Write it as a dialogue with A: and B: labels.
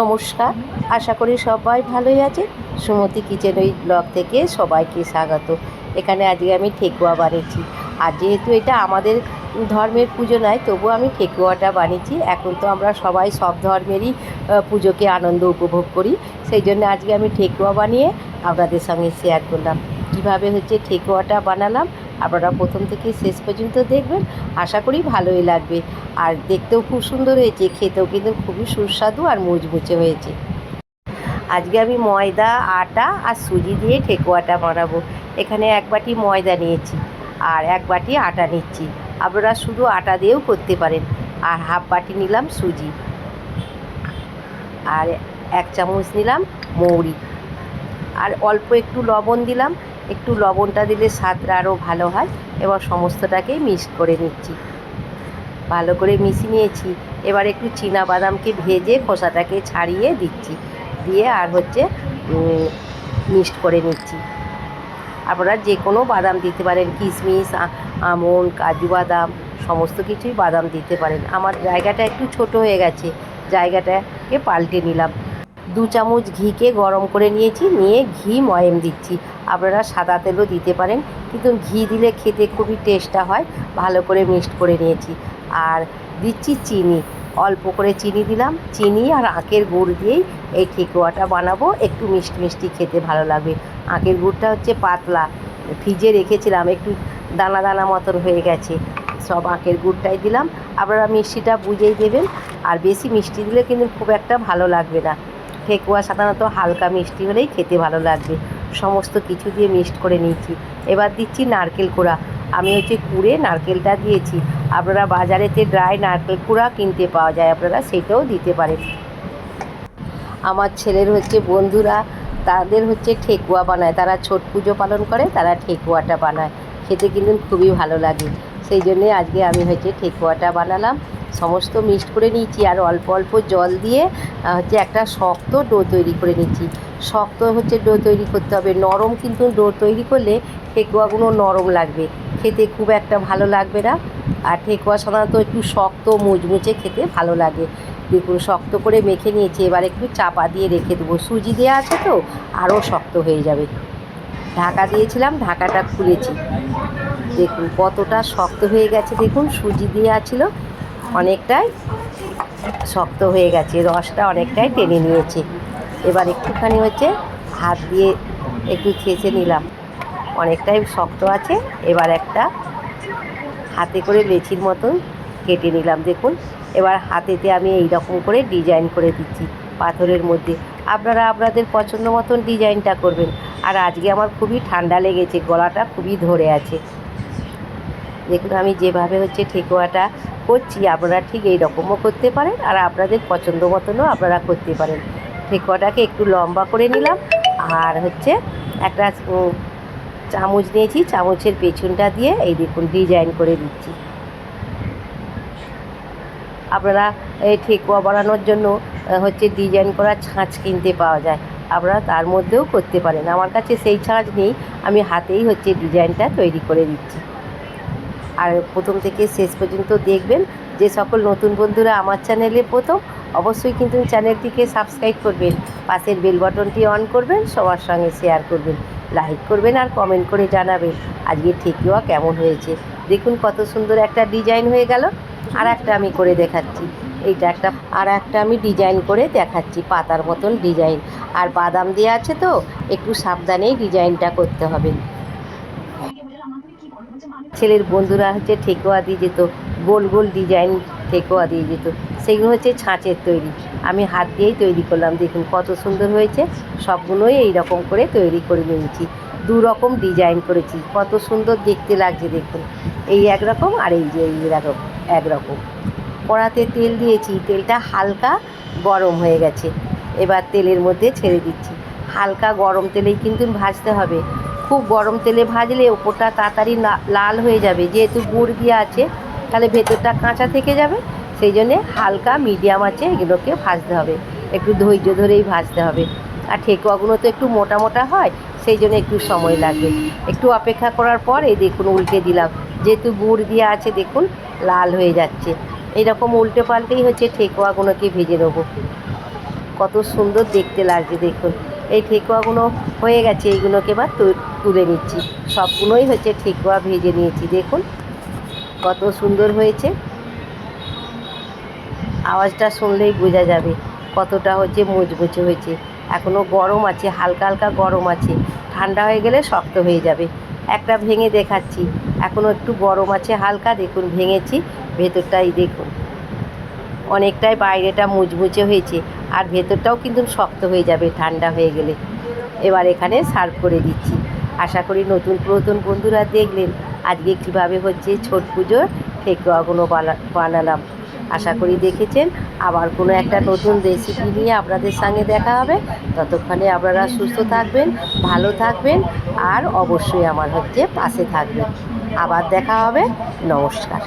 A: নমস্কার। আশা করি সবাই ভালোই আছে সুমতি কিচেন ওই ব্লগ থেকে সবাইকে স্বাগত। এখানে আজকে আমি ঠেকুয়া বানিয়েছি। আর যেহেতু এটা আমাদের ধর্মের পুজো নয়, তবুও আমি ঠেকুয়াটা বানিয়েছি। এখন তো আমরা সবাই সব ধর্মেরই পুজোকে আনন্দ উপভোগ করি। সেই জন্য আজকে আমি ঠেকুয়া বানিয়ে আপনাদের সঙ্গে শেয়ার করলাম। কীভাবে হচ্ছে ঠেকুয়াটা বানালাম আপনারা প্রথম থেকে শেষ পর্যন্ত দেখবেন। আশা করি ভালোই লাগবে। আর দেখতেও খুব সুন্দর হয়েছে, খেতেও কিন্তু খুবই সুস্বাদু আর মুচমুচে হয়েছে। আজকে আমি ময়দা, আটা আর সুজি দিয়ে ঠেকুয়াটা বানাবো। এখানে এক বাটি ময়দা নিয়েছি আর এক বাটি আটা নিচ্ছি। আপনারা শুধু আটা দিয়েও করতে পারেন। আর হাফ বাটি নিলাম সুজি। আর এক চামচ নিলাম মৌরি। আর অল্প একটু লবণ দিলাম। একটু লবণটা দিলে স্বাদটা আরও ভালো হয়। এবার সমস্তটাকেই মিক্স করে নিচ্ছি। ভালো করে মিশিয়ে নিয়েছি। এবার একটু চীনা বাদামকে ভেজে খোসাটাকে ছাড়িয়ে দিচ্ছি। দিয়ে আর হচ্ছে মিক্সড করে নিচ্ছি। আপনারা যে কোনো বাদাম দিতে পারেন কিশমিশ আ- আমন্ড, কাজু বাদাম, সমস্ত কিছুই বাদাম দিতে পারেন। আমার জায়গাটা একটু ছোট হয়ে গেছে। জায়গাটাকে পাল্টে নিলাম। দু চামচ ঘিকে গরম করে নিয়েছি, নিয়ে ঘি ময়েম দিচ্ছি। আপনারা সাদা তেলও দিতে পারেন, কিন্তু ঘি দিলে খেতে খুবই টেস্টটা হয়। ভালো করে মিক্সড করে নিয়েছি। আর দিচ্ছি চিনি। অল্প করে চিনি দিলাম। চিনি আর আখের গুড় দিয়েই এই ঠেকুয়াটা বানাবো। একটু মিষ্টি মিষ্টি খেতে ভালো লাগবে আখের গুড়টা হচ্ছে পাতলা। ফ্রিজে রেখেছিলাম, একটু দানা দানা মতন হয়ে গেছে। সব আখের গুড়টাই দিলাম। আপনারা মিষ্টিটা বুঝেই দেবেন। আর বেশি মিষ্টি দিলে কিন্তু খুব একটা ভালো লাগবে না। ঠেকুয়া সাধারণত হালকা মিষ্টি হলেই খেতে ভালো লাগবে। সমস্ত কিছু দিয়ে মিক্সড করে নিয়েছি। এবার দিচ্ছি নারকেল কুড়া। আমি হচ্ছে কুড়ে নারকেলটা দিয়েছি। আপনারা বাজারেতে ড্রাই নারকেল কুড়া কিনতে পাওয়া যায়। আপনারা সেটাও দিতে পারেন। আমার ছেলের হচ্ছে বন্ধুরা, তাদের হচ্ছে ঠেকুয়া বানায়। তারা ছট পুজো পালন করে, তারা ঠেকুয়াটা বানায়। খেতে কিন্তু খুবই ভালো লাগে। সেই জন্যে আজকে আমি হচ্ছে ঠেকুয়াটা বানালাম। সমস্ত মিক্সড করে নিয়েছি আর অল্প অল্প জল দিয়ে হচ্ছে একটা শক্ত ডো তৈরি করে নিচ্ছি। শক্ত হচ্ছে ডো তৈরি করতে হবে। নরম কিন্তু ডো তৈরি করলে ঠেকুয়াগুলো নরম লাগবে। খেতে খুব একটা ভালো লাগবে না। আর ঠেকুয়া সাধারণত একটু শক্ত, মুচমুচে খেতে ভালো লাগে। দেখুন, শক্ত করে মেখে নিয়েছি। এবার একটু চাপা দিয়ে রেখে দেবো। সুজি দেওয়া আছে তো, আরও শক্ত হয়ে যাবে। ঢাকা দিয়েছিলাম, ঢাকাটা খুলেছি। দেখুন, কতটা শক্ত হয়ে গেছে, দেখুন, সুজি দেওয়া ছিল অনেকটাই শক্ত হয়ে গেছে, রসটা অনেকটাই টেনে নিয়েছে। এবার একটুখানি হচ্ছে হাত দিয়ে একটু ছেঁচে নিলাম। অনেকটাই শক্ত আছে, এবার একটা হাতে করে লেচির মতন কেটে নিলাম, দেখুন। এবার হাতেতে আমি এই রকম করে ডিজাইন করে দিচ্ছি, পাথরের মধ্যে। আপনারা আপনাদের পছন্দ মতন ডিজাইনটা করবেন। আর আজকে আমার খুবই ঠান্ডা লেগেছে, গলাটা খুবই ধরে আছে। দেখুন, আমি যেভাবে হচ্ছে ঠেকুয়াটা করছি, আপনারা ঠিক এই রকমও করতে পারেন আর আপনাদের পছন্দ মতনও আপনারা করতে পারেন। ঠেকুয়াটাকে একটু লম্বা করে নিলাম আর হচ্ছে একটা চামচ নিয়েছি, চামচের পেছনটা দিয়ে এই দেখুন ডিজাইন করে দিচ্ছি। আপনারা এই ঠেকুয়া বানানোর জন্য হচ্ছে ডিজাইন করা ছাঁচ কিনতে পাওয়া যায়। আপনারা তার মধ্যেও করতে পারেন। আমার কাছে সেই ছাঁচ নেই, আমি হাতেই হচ্ছে ডিজাইনটা তৈরি করে দিচ্ছি। আর প্রথম থেকে শেষ পর্যন্ত দেখবেন যে সকল নতুন বন্ধুরা আমার চ্যানেলে প্রথম, অবশ্যই কিন্তু চ্যানেলটিকে সাবস্ক্রাইব করবেন। পাশের বেল বাটনটি অন করবেন, সবার সঙ্গে শেয়ার করবেন লাইক করবেন আর কমেন্ট করে জানাবেন আজকে ঠেকুয়া কেমন হয়েছে। দেখুন কত সুন্দর একটা ডিজাইন হয়ে গেল। আর একটা আমি করে দেখাচ্ছি। এইটা একটা, আর একটা আমি ডিজাইন করে দেখাচ্ছি, পাতার মতন ডিজাইন আর বাদাম দেওয়া আছে তো, একটু সাবধানেই ডিজাইনটা করতে হবে। ছেলের বন্ধুরা হচ্ছে ঠেকুয়া দিয়ে যেত, গোল গোল ডিজাইন ঠেকুয়া দিয়ে যেত। সেগুলো হচ্ছে ছাঁচের তৈরি। আমি হাত দিয়েই তৈরি করলাম, দেখুন কত সুন্দর হয়েছে। সবগুলোই এই রকম করে তৈরি করে নিয়েছি। দু রকম ডিজাইন করেছি, কত সুন্দর দেখতে লাগছে দেখুন। এই একরকম আর এই যে এই রকম একরকম। কড়াতে তেল দিয়েছি, তেলটা হালকা গরম হয়ে গেছে। এবার তেলের মধ্যে ছেড়ে দিচ্ছি। হালকা গরম তেলেই কিন্তু ভাজতে হবে। খুব গরম তেলে ভাজলে ওপরটা তাড়াতাড়ি লাল হয়ে যাবে। যেহেতু গুড় দিয়ে আছে, তাহলে ভেতরটা কাঁচা থেকে যাবে। সেই জন্যে হালকা মিডিয়াম আছে এগুলোকে ভাজতে হবে। একটু ধৈর্য ধরেই ভাজতে হবে। আর ঠেকুয়াগুলো তো একটু মোটা মোটা হয়, সেই জন্য একটু সময় লাগবে। একটু অপেক্ষা করার পর এই দেখুন, উল্টে দিলাম। যেহেতু গুড় দিয়ে আছে, দেখুন, লাল হয়ে যাচ্ছে। এইরকম উল্টে পাল্টেই হচ্ছে ঠেকুয়াগুলোকে ভেজে নেব কত সুন্দর দেখতে লাগছে দেখুন। এই ঠেকুয়াগুলো হয়ে গেছে, এইগুলোকে এবার তুলে নিচ্ছি। সবগুলোই হচ্ছে ঠেকুয়া ভেজে নিয়েছি, দেখুন। কত সুন্দর হয়েছে। আওয়াজটা শুনলেই বোঝা যাবে কতটা হচ্ছে মুচমুচে হয়েছে। এখনও গরম আছে, হালকা হালকা গরম আছে। ঠান্ডা হয়ে গেলে শক্ত হয়ে যাবে। একটা ভেঙে দেখাচ্ছি। এখনও একটু গরম আছে, হালকা। দেখুন, ভেঙেছি। ভেতরটাই দেখুন। অনেকটাই বাইরেটা মুচমুচে হয়েছে। আর ভেতরটাও কিন্তু শক্ত হয়ে যাবে, ঠান্ডা হয়ে গেলে। এবার এখানে সার্ভ করে দিচ্ছি। আশা করি নতুন পুরাতন বন্ধুরা দেখলেন আজকে কীভাবে হচ্ছে ছট পুজোর ঠেকুয়াগুলো বানা- বানালাম। আশা করি দেখেছেন। আবার কোনো একটা নতুন রেসিপি নিয়ে আপনাদের সঙ্গে দেখা হবে। ততক্ষণে আপনারা সুস্থ থাকবেন, ভালো থাকবেন আর অবশ্যই আমার হচ্ছে পাশে থাকবেন। আবার দেখা হবে। নমস্কার।